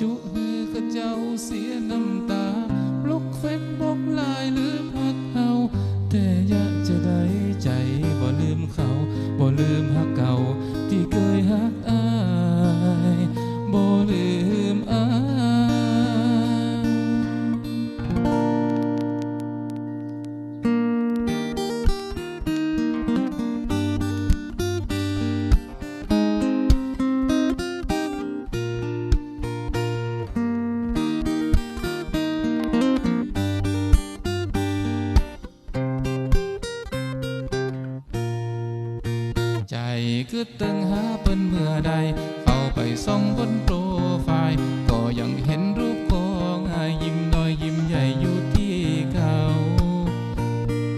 จุให้ข้าเจ้าเสียน้ำตาลุกเฟซบล็อกไลน์ลืมฮัก ใจคือตึงหาเปิ้นเมื่อใด เข้าไปส่องบนโปรไฟล์ ก็ยังเห็นรูปของอายยิ้มน้อยยิ้มใหญ่อยู่ที่เก่า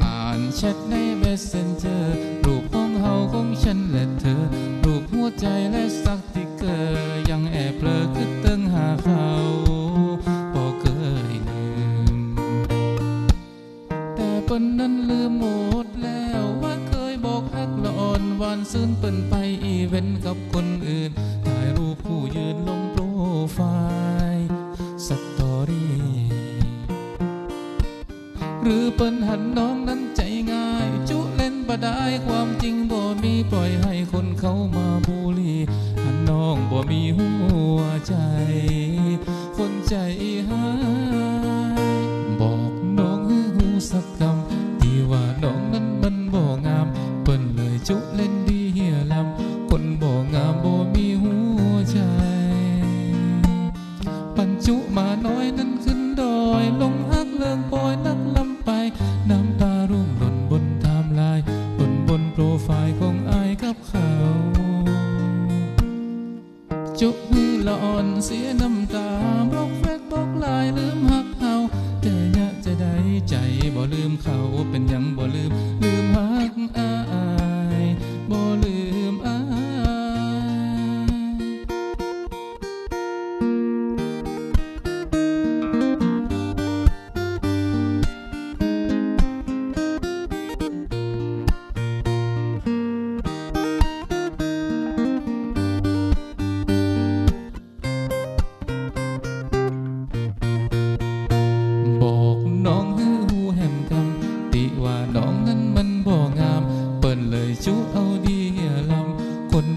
อ่านแชทใน Messenger รูปของเฮาของฉันและเธอ รูปหัวใจและสักติเกอร์ยังแอบเลอคือตึงหาเขาบ่เคยลืม แต่เปิ้นนั้นลืมหม วานซื่นเปิ้นไปอีเวนต์กับคนอื่น ถ่ายรูปผู้ยืนลงโปรไฟล์สตอรี่หรือเปิ้นหันน้องนั้นใจง่าย จุเล่นบ่ได้ความจริงบ่มีปล่อยให้คนเขามาบูลลีหันน้องบ่มีหัวใจ จุมือละอ่อนเสียน้ำตาบล็อกแฟกบล็อกไลายลืมฮักเฮาแต่ยะจะได้ใจบ่ลืมเขาเป็นยังบ่ลืมลืมหา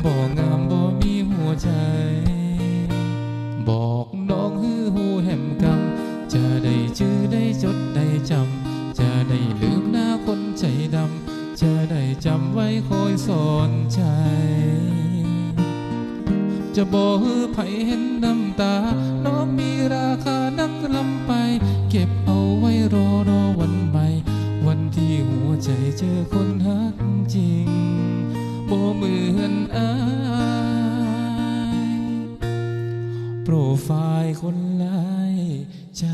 บ่งามบ่มีหัวใจ บอกน้องให้หูแหมกำจะได้ชื่อได้จดได้จำ จะได้ลืมหน้าคนใจดำ จะได้จำไว้คอยสอนใจ จะบอกให้ไผเห็นน้ำตา น้องมีราคานักลำไป เก็บเอาไว้รอรอวันใหม่ วันที่หัวใจเจอคนฮักจริง บ่เหมือนอายโปรไฟล์คนหลายใจ